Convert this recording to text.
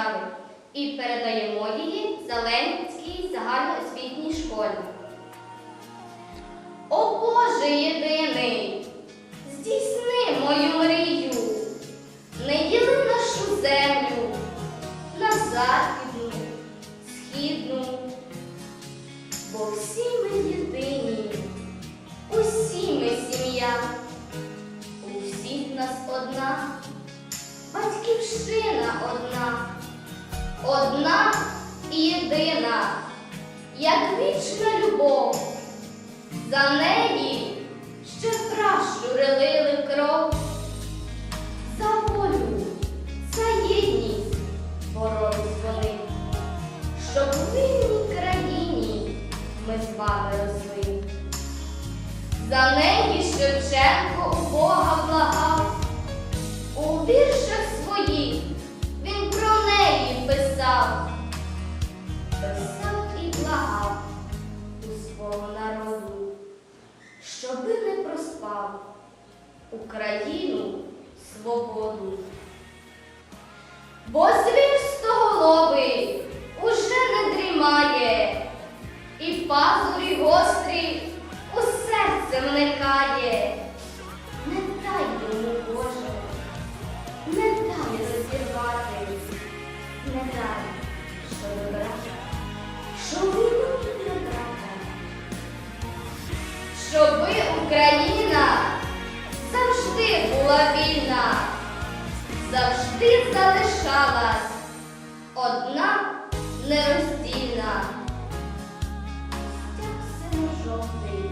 держави і передаємо її Зеленській загальноосвітній школі. О Боже єдиний, здійсни мою мрію, не діли нашу землю на західну, східну, бо всі ми єдині, усі ми сім'я, одна і єдина, як вічна любов. За неї ще кращу релили кров. За волю, за єдність боролись вони, щоб у вільній країні ми з вами росли. За неї Шевченко у Бога писав і благав у свого народу, щоби не проспав Україну свободу. Бо звір стоголовий уже не дрімає, і пазурі гострі у серце вникає. Не дай йому, Боже, не дай розірвати, не дай, що вибрати, що ви робите, брата? Щоби Україна завжди була вільна, завжди залишалась одна нероздільна. Стяг синьо жовтий